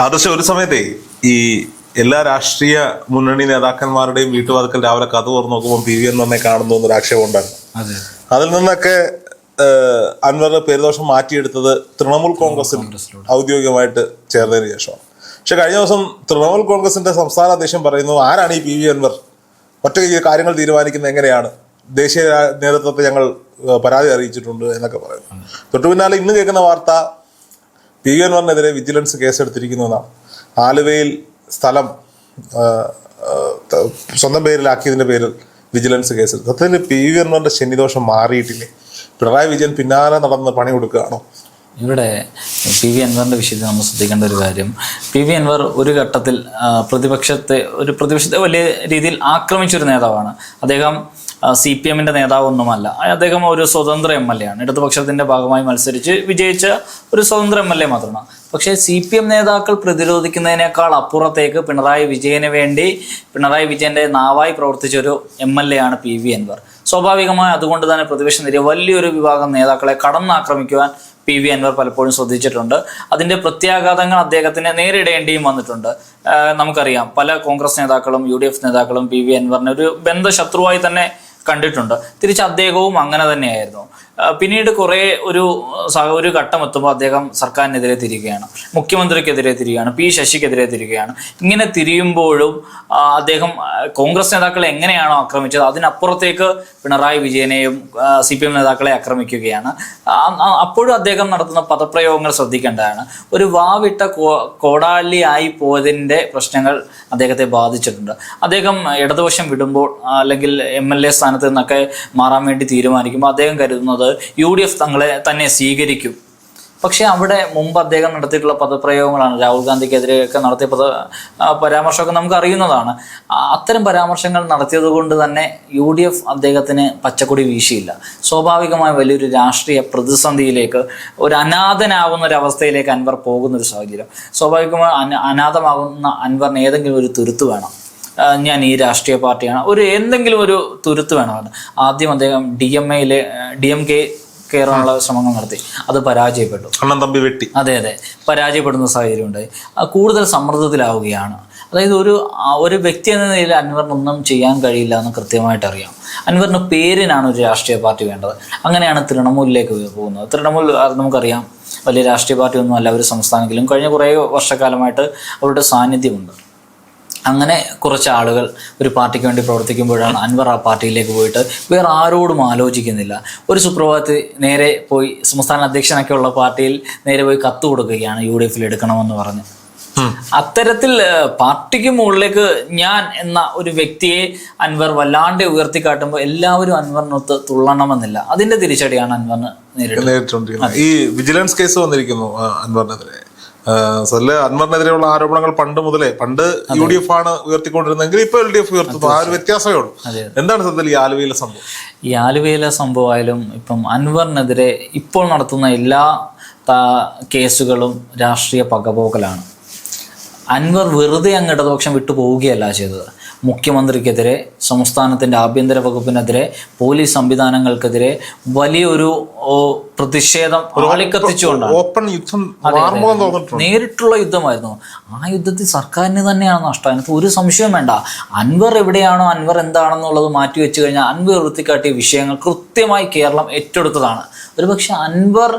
ആദർശ ഒരു സമയത്തെ ഈ എല്ലാ രാഷ്ട്രീയ മുന്നണി നേതാക്കന്മാരുടെയും വീട്ടുവാതിക്കൽ രാവിലെ കഥ തുറന്നു നോക്കുമ്പോൾ പി വി എന്നെ കാണുന്നു എന്നൊരു ആക്ഷേപം ഉണ്ടായിരുന്നു. അതിൽ നിന്നൊക്കെ അൻവർ പേരുദോഷം മാറ്റിയെടുത്തത് തൃണമൂൽ കോൺഗ്രസിൽ ഔദ്യോഗികമായിട്ട് ചേർന്നതിന് ശേഷമാണ്. പക്ഷെ കഴിഞ്ഞ ദിവസം തൃണമൂൽ കോൺഗ്രസിന്റെ സംസ്ഥാന അധ്യക്ഷൻ പറയുന്നു ആരാണ് ഈ പി വി അൻവർ? ഒറ്റ ഈ കാര്യങ്ങൾ തീരുമാനിക്കുന്നത് എങ്ങനെയാണ്? ദേശീയ നേതൃത്വത്തെ ഞങ്ങൾ പരാതി അറിയിച്ചിട്ടുണ്ട് എന്നൊക്കെ പറയുന്നു. തൊട്ടു പിന്നാലെ ഇന്ന് കേൾക്കുന്ന വാർത്ത പി വി അൻവറിനെതിരെ വിജിലൻസ് കേസെടുത്തിരിക്കുന്നതാണ് ആലുവയിൽ സ്ഥലം സ്വന്തം പേരിലാക്കിയതിന്റെ പേരിൽ വിജിലൻസ് കേസെടുത്തു സത്യത്തിൽ പി വി അൻവറിന്റെ ശനിദോഷം മാറിയിട്ടില്ലേ? പിണറായി വിജയൻ പിന്നാലെ നടന്ന് പണി കൊടുക്കുകയാണോ? ഇവിടെ പി വി അൻവറിന്റെ വിഷയത്തിൽ നമ്മൾ ശ്രദ്ധിക്കേണ്ട ഒരു കാര്യം. പി വി അൻവർ ഒരു ഘട്ടത്തിൽ പ്രതിപക്ഷത്തെ ഒരു പ്രതിപക്ഷത്തെ വലിയ രീതിയിൽ ആക്രമിച്ചൊരു നേതാവാണ്. അദ്ദേഹം സി പി എമ്മിന്റെ നേതാവൊന്നുമല്ല. അദ്ദേഹം ഒരു സ്വതന്ത്ര എം എൽ എ ആണ്. ഇടതുപക്ഷത്തിന്റെ ഭാഗമായി മത്സരിച്ച് വിജയിച്ച ഒരു സ്വതന്ത്ര എം എൽ എ മാത്രമാണ്. പക്ഷേ സി പി എം നേതാക്കൾ പ്രതിരോധിക്കുന്നതിനേക്കാൾ അപ്പുറത്തേക്ക് പിണറായി വിജയന് വേണ്ടി പിണറായി വിജയന്റെ നാവായി പ്രവർത്തിച്ച ഒരു എം എൽ എ ആണ് പി വി അൻവർ. സ്വാഭാവികമായി അതുകൊണ്ട് തന്നെ പ്രതിപക്ഷ നിര വലിയൊരു വിഭാഗം നേതാക്കളെ കടന്നാക്രമിക്കുവാൻ പി വി അൻവർ പലപ്പോഴും ശ്രദ്ധിച്ചിട്ടുണ്ട്. അതിന്റെ പ്രത്യാഘാതങ്ങൾ അദ്ദേഹത്തിന് നേരിടേണ്ടിയും വന്നിട്ടുണ്ട്. നമുക്കറിയാം പല കോൺഗ്രസ് നേതാക്കളും യു നേതാക്കളും പി വി അൻവറിനെ ഒരു ബന്ധശത്രുവായി തന്നെ കണ്ടിട്ടുണ്ട്. തിരിച്ച് അദ്ദേഹവും അങ്ങനെ തന്നെയായിരുന്നു. പിന്നീട് കുറെ ഒരു ഒരു ഘട്ടം എത്തുമ്പോൾ അദ്ദേഹം സർക്കാരിനെതിരെ തിരികുകയാണ് മുഖ്യമന്ത്രിക്കെതിരെ തിരികുകയാണ് പി ശശിക്കെതിരെ തിരികുകയാണ് ഇങ്ങനെ തിരിയുമ്പോഴും അദ്ദേഹം കോൺഗ്രസ് നേതാക്കളെ എങ്ങനെയാണോ ആക്രമിച്ചത് അതിനപ്പുറത്തേക്ക് പിണറായി വിജയനെയും സി പി എം നേതാക്കളെ ആക്രമിക്കുകയാണ്. അപ്പോഴും അദ്ദേഹം നടത്തുന്ന പദപ്രയോഗങ്ങൾ ശ്രദ്ധിക്കേണ്ടതാണ്. ഒരു വാവിട്ട കോ- ആയി പോയതിന്റെ പ്രശ്നങ്ങൾ അദ്ദേഹത്തെ ബാധിച്ചിട്ടുണ്ട്. അദ്ദേഹം ഇടതുവശം വിടുമ്പോൾ അല്ലെങ്കിൽ എം എൽ എ സ്ഥാനത്ത് നിന്നൊക്കെ മാറാൻ വേണ്ടി തീരുമാനിക്കുമ്പോൾ അദ്ദേഹം കരുതുന്നത് യു ഡി എഫ് തങ്ങളെ തന്നെ സ്വീകരിക്കും. പക്ഷേ അവിടെ മുമ്പ് അദ്ദേഹം നടത്തിയിട്ടുള്ള പദപ്രയോഗങ്ങളാണ്. രാഹുൽ ഗാന്ധിക്കെതിരെയൊക്കെ നടത്തിയ പദ പരാമർശമൊക്കെ നമുക്ക് അറിയുന്നതാണ് അത്തരം പരാമർശങ്ങൾ നടത്തിയത് കൊണ്ട് തന്നെ യു ഡി എഫ് അദ്ദേഹത്തിന് പച്ചക്കൊടി വീശിയില്ല. സ്വാഭാവികമായ വലിയൊരു രാഷ്ട്രീയ പ്രതിസന്ധിയിലേക്ക് ഒരു അനാഥനാവുന്ന ഒരു അവസ്ഥയിലേക്ക് അൻവർ പോകുന്ന ഒരു സാഹചര്യം. സ്വാഭാവികമായി അന- അനാഥമാകുന്ന അൻവറിന് ഏതെങ്കിലും ഒരു തുരുത്ത് വേണം. ഞാൻ ഈ രാഷ്ട്രീയ പാർട്ടിയാണ്. ഒരു എന്തെങ്കിലും ഒരു തുരുത്ത് വേണമെന്ന് ആദ്യം അദ്ദേഹം ഡി എം എയിലെ ഡി എം കെ കയറാനുള്ള ശ്രമങ്ങൾ നടത്തി. അത് പരാജയപ്പെട്ടു. അണ്ണൻ തമ്പി വെട്ടി. അതെ അതെ. പരാജയപ്പെടുന്ന സാഹചര്യം ഉണ്ടായി കൂടുതൽ സമ്മർദ്ദത്തിലാവുകയാണ്. അതായത് ഒരു ഒരു വ്യക്തി എന്ന നിലയിൽ അൻവറിനൊന്നും ചെയ്യാൻ കഴിയില്ല എന്ന് കൃത്യമായിട്ട് അറിയാം. അൻവറിന് പേരിനാണ് ഒരു രാഷ്ട്രീയ പാർട്ടി വേണ്ടത്. അങ്ങനെയാണ് തൃണമൂലിലേക്ക് പോകുന്നത്. തൃണമൂൽ അത് നമുക്കറിയാം. വലിയ രാഷ്ട്രീയ പാർട്ടി ഒന്നും അല്ല ഒരു സംസ്ഥാനത്തിലും കഴിഞ്ഞ കുറേ വർഷക്കാലമായിട്ട് അവരുടെ സാന്നിധ്യമുണ്ട്. അങ്ങനെ കുറച്ച് ആളുകൾ ഒരു പാർട്ടിക്ക് വേണ്ടി പ്രവർത്തിക്കുമ്പോഴാണ് അൻവർ ആ പാർട്ടിയിലേക്ക് പോയിട്ട് വേറെ ആരോടും ആലോചിക്കുന്നില്ല. ഒരു സുപ്രഭാതത്തിൽ നേരെ പോയി സംസ്ഥാന അധ്യക്ഷനൊക്കെ ഉള്ള പാർട്ടിയിൽ നേരെ പോയി കത്ത് കൊടുക്കുകയാണ് യു ഡി എഫിൽ എടുക്കണമെന്ന് പറഞ്ഞ്. അത്തരത്തിൽ പാർട്ടിക്ക് മുകളിലേക്ക് ഞാൻ എന്ന ഒരു വ്യക്തിയെ അൻവർ വല്ലാണ്ട് ഉയർത്തിക്കാട്ടുമ്പോൾ എല്ലാവരും അൻവറിനൊത്ത് തുള്ളണമെന്നില്ല. അതിന്റെ തിരിച്ചടിയാണ് അൻവറിന് നേരിട്ട് നേരിട്ടുകൊണ്ടിരിക്കുന്നത്. ഈ വിജിലൻസ് കേസ് വന്നിരിക്കുന്നു അൻവറിനെതിരെ. സല്ല അൻവറിനെതിരെയുള്ള ആരോപണങ്ങൾ പണ്ട് മുതലേ പണ്ട് യു ഡി എഫ് ആണ് ഉയർത്തിക്കൊണ്ടിരുന്നെങ്കിൽ ഇപ്പൊ എൽ ഡി എഫ് ഉയർത്തുന്നു. ആ ഒരു വ്യത്യാസമേ ഉള്ളൂ. എന്താണ് സത്യത്തിൽ ഈ ആലുവയിലെ സംഭവം? ഈ ആലുവയിലെ സംഭവമായാലും ഇപ്പം അൻവറിനെതിരെ ഇപ്പോൾ നടത്തുന്ന എല്ലാ കേസുകളും രാഷ്ട്രീയ പകപോക്കലാണ്. അൻവർ വെറുതെ അങ്ങ് ഇടതുപക്ഷം വിട്ടു പോവുകയല്ല ചെയ്തത്. മുഖ്യമന്ത്രിക്കെതിരെ സംസ്ഥാനത്തിന്റെ ആഭ്യന്തര വകുപ്പിനെതിരെ പോലീസ് സംവിധാനങ്ങൾക്കെതിരെ വലിയൊരു പ്രതിഷേധം ആളിക്കത്തിച്ചുകൊണ്ടാണ്. ഓപ്പൺ യുദ്ധം നേരിട്ടുള്ള യുദ്ധമായിരുന്നു. ആ യുദ്ധത്തിൽ സർക്കാരിന് തന്നെയാണ് നഷ്ടം. അതിനകത്ത് ഒരു സംശയം വേണ്ട. അൻവർ എവിടെയാണോ അൻവർ എന്താണെന്നുള്ളത് മാറ്റി വെച്ച് കഴിഞ്ഞാൽ അൻവർ ഉയർത്തിക്കാട്ടിയ വിഷയങ്ങൾ കൃത്യമായി കേരളം ഏറ്റെടുത്തതാണ്. ഒരുപക്ഷെ അൻവർ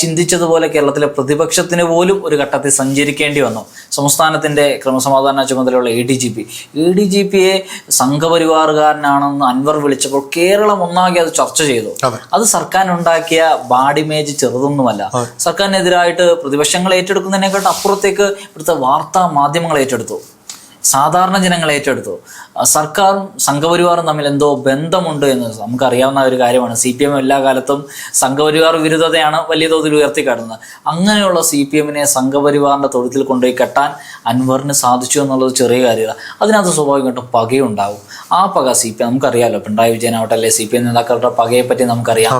ചിന്തിച്ചതുപോലെ കേരളത്തിലെ പ്രതിപക്ഷത്തിന് പോലും ഒരു ഘട്ടത്തിൽ സഞ്ചരിക്കേണ്ടി വന്നു. സംസ്ഥാനത്തിന്റെ ക്രമസമാധാന ചുമതലയുള്ള A D G P A D G പിയെ സംഘപരിവാറുകാരനാണെന്ന് അൻവർ വിളിച്ചപ്പോൾ കേരളം ഒന്നാകെ അത് ചർച്ച ചെയ്തു. അത്. സർക്കാരിനുണ്ടാക്കിയ ഉണ്ടാക്കിയ ഇമേജ് ചെറുതൊന്നുമല്ല. സർക്കാരിനെതിരായിട്ട് പ്രതിപക്ഷങ്ങൾ ഏറ്റെടുക്കുന്നതിനെക്കാട്ട് അപ്പുറത്തേക്ക് ഇവിടുത്തെ വാർത്താ മാധ്യമങ്ങൾ ഏറ്റെടുത്തു. സാധാരണ ജനങ്ങൾ ഏറ്റെടുത്തു. സർക്കാരും സംഘപരിവാറും തമ്മിൽ എന്തോ ബന്ധമുണ്ട് എന്ന് നമുക്കറിയാവുന്ന ഒരു കാര്യമാണ്. സി പി എം എല്ലാ കാലത്തും സംഘപരിവാർ വിരുദ്ധതയാണ് വലിയ തോതിൽ ഉയർത്തിക്കാട്ടുന്നത്. അങ്ങനെയുള്ള സി പി എമ്മിനെ സംഘപരിവാറിന്റെ തൊഴുത്തിൽ കൊണ്ടുപോയി കെട്ടാൻ അൻവറിന് സാധിച്ചു എന്നുള്ളത് ചെറിയ കാര്യമാണ് അതിനകത്ത് സ്വാഭാവികമായിട്ടും പകയുണ്ടാവും. ആ പക സി പി എം നമുക്കറിയാമല്ലോ പിണറായി വിജയനാവട്ടെ അല്ലെ സി പി എം നേതാക്കളുടെ പകയെ പറ്റി നമുക്കറിയാം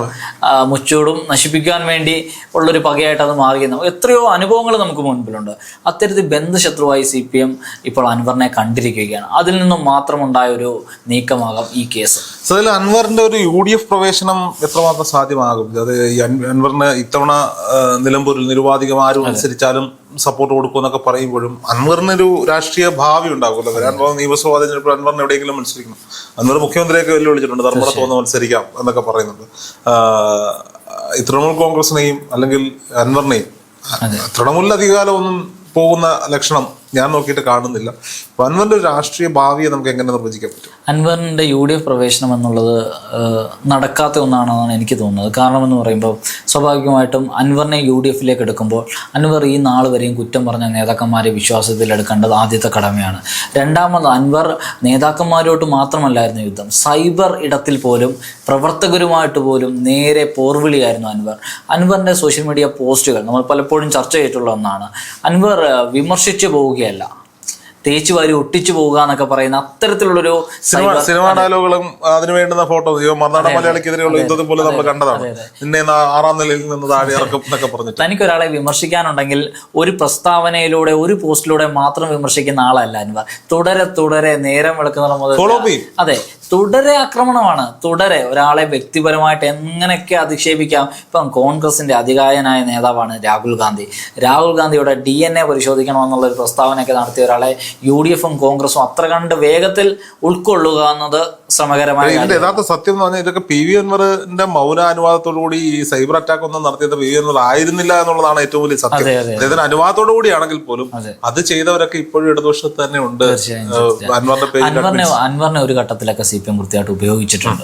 മുച്ചൂടും നശിപ്പിക്കാൻ വേണ്ടി ഉള്ളൊരു പകയായിട്ട് അത് മാറിയെന്ന് എത്രയോ അനുഭവങ്ങൾ നമുക്ക് മുൻപിലുണ്ട്. അത്തരത്തിൽ ബന്ധശത്രുവായി സി പി എം ഇപ്പോൾ അൻവറിനെ അൻവറിനെ കണ്ടിരിക്കുകയാണ്. അതിൽ നിന്നും മാത്രമുണ്ടായ ഒരു നീക്കമാകാം ഈ കേസ്. സോ അതിൽ അൻവറിന്റെ ഒരു യു ഡി എഫ് പ്രവേശനം എത്രമാത്രം സാധ്യമാകും? അത് അൻവറിന് ഇത്തവണ നിലമ്പൂരിൽ നിരുപാധികം ആരും അനുസരിച്ചാലും സപ്പോർട്ട് കൊടുക്കുമെന്നൊക്കെ പറയുമ്പോഴും അൻവറിനൊരു രാഷ്ട്രീയ ഭാവി ഉണ്ടാകുമല്ലോ. വരാൻ പോകുന്ന നിയമസഭാ തെരഞ്ഞെടുപ്പിൽ അൻവറിന് എവിടെയെങ്കിലും മത്സരിക്കണം. അൻവർ മുഖ്യമന്ത്രിയൊക്കെ വെല്ലുവിളിച്ചിട്ടുണ്ട്. ധർമ്മടത്ത് വന്ന് മത്സരിക്കാം എന്നൊക്കെ പറയുന്നുണ്ട്. തൃണമൂൽ കോൺഗ്രസിനെയും അല്ലെങ്കിൽ അൻവറിനെയും തൃണമൂലിൽ ഒന്നും പോകുന്ന ലക്ഷണം ഞാൻ നോക്കിയിട്ട് കാണുന്നില്ല. അൻവറിന്റെ രാഷ്ട്രീയ ഭാവിയെ നമുക്ക് എങ്ങനെ നിർവചിക്കാൻ പറ്റും? അൻവറിന്റെ യു ഡി എഫ് പ്രവേശനം എന്നുള്ളത് നടക്കാത്ത ഒന്നാണെന്നാണ് എനിക്ക് തോന്നുന്നത്. കാരണം എന്ന് പറയുമ്പോൾ സ്വാഭാവികമായിട്ടും അൻവറിനെ യു ഡി എഫിലേക്ക് എടുക്കുമ്പോൾ അൻവർ ഈ നാൾ വരെയും കുറ്റം പറഞ്ഞ നേതാക്കന്മാരെ വിശ്വാസത്തിൽ എടുക്കേണ്ടത് ആദ്യത്തെ കടമയാണ്. രണ്ടാമത് അൻവർ നേതാക്കന്മാരോട്ട് മാത്രമല്ലായിരുന്നു യുദ്ധം. സൈബർ ഇടത്തിൽ പോലും പ്രവർത്തകരുമായിട്ട് പോലും നേരെ പോർവിളിയായിരുന്നു അൻവർ. അൻവറിന്റെ സോഷ്യൽ മീഡിയ പോസ്റ്റുകൾ നമ്മൾ പലപ്പോഴും ചർച്ച ചെയ്തിട്ടുള്ള ഒന്നാണ്. അൻവർ വിമർശിച്ചു വിമർശിച്ചു പോവുകയല്ല. തേച്ചു വാരി ഒട്ടിച്ചു പോവുക എന്നൊക്കെ പറയുന്ന അത്തരത്തിലുള്ളൊരു സിനിമ ഡയലോഗുകളും അതിന് വേണ്ടുന്ന ഫോട്ടോ മറുനാടൻ മലയാളിക്കെതിരെയുള്ള യുദ്ധത്തിൽ പോലെ നമ്മൾ കണ്ടതാണ്. നിന്നെ ആറാം നിലയിൽ നിന്ന് താഴെ ഇറക്കും എന്നൊക്കെ പറഞ്ഞിട്ട്. തനിക്കൊരാളെ വിമർശിക്കാനുണ്ടെങ്കിൽ ഒരു പ്രസ്താവനയിലൂടെ ഒരു പോസ്റ്റിലൂടെ മാത്രം വിമർശിക്കുന്ന ആളല്ല അൻവർ തുടരെ തുടരെ നേരം വെളുക്കുന്ന അതെ. തുടരെ ആക്രമണമാണ്. തുടരെ. ഒരാളെ വ്യക്തിപരമായിട്ട് എങ്ങനെയൊക്കെ അധിക്ഷേപിക്കാം? ഇപ്പം കോൺഗ്രസിന്റെ അധികായനായ നേതാവാണ് രാഹുൽ ഗാന്ധി. രാഹുൽ ഗാന്ധിയുടെ ഡി എൻ എ പരിശോധിക്കണമെന്നുള്ള ഒരു പ്രസ്താവനയൊക്കെ നടത്തിയ ഒരാളെ യു ഡി എഫും കോൺഗ്രസും അത്ര കണ്ട് വേഗത്തിൽ ഉൾക്കൊള്ളുക എന്നത് ശ്രമകരമായ ഇതിന്റെ യഥാർത്ഥ സത്യം എന്ന് പറഞ്ഞാൽ ഇതൊക്കെ പി വി അൻവറിന്റെ മൗന അനുവാദത്തോടു കൂടി ഈ സൈബർ അറ്റാക്ക് ഒന്നും നടത്തിയത് പി വി അൻവർ ആയിരുന്നില്ല എന്നുള്ളതാണ് ഏറ്റവും വലിയ സത്യം. അദ്ദേഹത്തിന് അനുവാദത്തോടു കൂടിയാണെങ്കിൽ പോലും അത്. ചെയ്തവരൊക്കെ ഇപ്പോഴും ഇടതുപക്ഷത്ത് തന്നെ ഉണ്ട്. അൻവറിന്റെ അൻവറിനെ ഒരു ഘട്ടത്തിലൊക്കെ സി പി എം വൃത്തിയായിട്ട് ഉപയോഗിച്ചിട്ടുണ്ട്.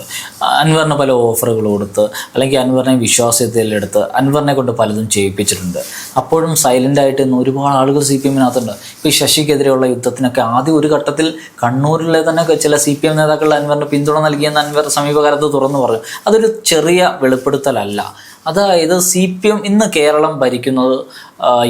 അൻവറിന് പല ഓഫറുകൾ കൊടുത്ത് അല്ലെങ്കിൽ അൻവറിനെ വിശ്വാസ്യതയിലെടുത്ത് അൻവറിനെ കൊണ്ട് പലതും ചെയ്യിപ്പിച്ചിട്ടുണ്ട്. അപ്പോഴും സൈലന്റ് ആയിട്ട് ഇന്ന് ഒരുപാട് ആളുകൾ സി പി എമ്മിനകത്തുണ്ട്. ഇപ്പൊ ഈ ശശിക്കെതിരെയുള്ള യുദ്ധത്തിനൊക്കെ ആദ്യം ഒരു ഘട്ടത്തിൽ കണ്ണൂരിലെ തന്നെ ചില സി പി എം നേതാക്കൾ അൻവറിന് പിന്തുണ നൽകിയെന്ന് അൻവർ സമീപകാലത്ത് തുറന്നു പറഞ്ഞു. അതൊരു ചെറിയ വെളിപ്പെടുത്തലല്ല. അതായത് സി പി എം ഇന്ന് കേരളം ഭരിക്കുന്നത്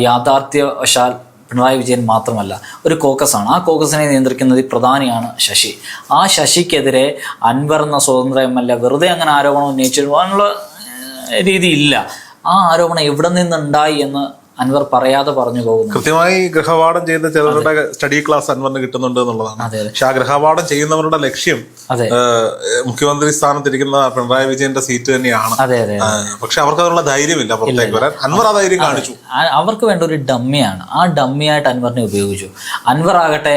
യാഥാർത്ഥ്യവശാൽ പിണറായി വിജയൻ മാത്രമല്ല ഒരു കോക്കസാണ്. ആ കോക്കസിനെ നിയന്ത്രിക്കുന്നത് പ്രധാനിയാണ് ശശി. ആ ശശിക്കെതിരെ അൻവർ എന്ന സ്വതന്ത്ര എം എൽ എ വെറുതെ അങ്ങനെ ആരോപണം ഉന്നയിച്ചിരുവാനുള്ള രീതിയില്ല. ആ ആരോപണം എവിടെ നിന്നുണ്ടായി എന്ന് അൻവർ പറയാതെ പറഞ്ഞു പോകുന്നു. കൃത്യമായി ഗൃഹപാഠം ചെയ്യുന്ന ചിലരുടെ സ്റ്റഡി ക്ലാസ് അൻവറിന് കിട്ടുന്നുണ്ട് എന്നുള്ളതാണ്. പക്ഷെ ആ ഗൃഹപാഠം ചെയ്യുന്നവരുടെ ലക്ഷ്യം മുഖ്യമന്ത്രി സ്ഥാനത്തിരിക്കുന്ന പിണറായി വിജയന്റെ സീറ്റ് തന്നെയാണ്. പക്ഷെ അവർക്ക് അതിനുള്ള ധൈര്യമില്ല പുറത്തേക്ക് വരാൻ. അൻവർ ആ ധൈര്യം കാണിച്ചു. അവർക്ക് വേണ്ട ഒരു ഡമ്മിയാണ്. ആ ഡമ്മിയായിട്ട് അൻവറിനെ ഉപയോഗിച്ചു. അൻവർ ആകട്ടെ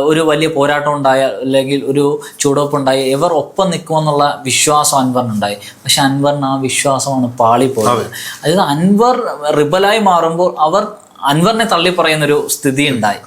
ഒരു വലിയ പോരാട്ടം ഉണ്ടായ അല്ലെങ്കിൽ ഒരു ചൂടോപ്പ് ഉണ്ടായ ഇവർ ഒപ്പം നിൽക്കുമെന്നുള്ള വിശ്വാസം അൻവറിനുണ്ടായി പക്ഷെ അൻവറിന് ആ വിശ്വാസമാണ് പാളിപ്പോയത്. അതായത് അൻവർ റിബലായി മാറുമ്പോൾ അവർ അൻവറിനെ തള്ളി പറയുന്നൊരു സ്ഥിതി ഉണ്ടായി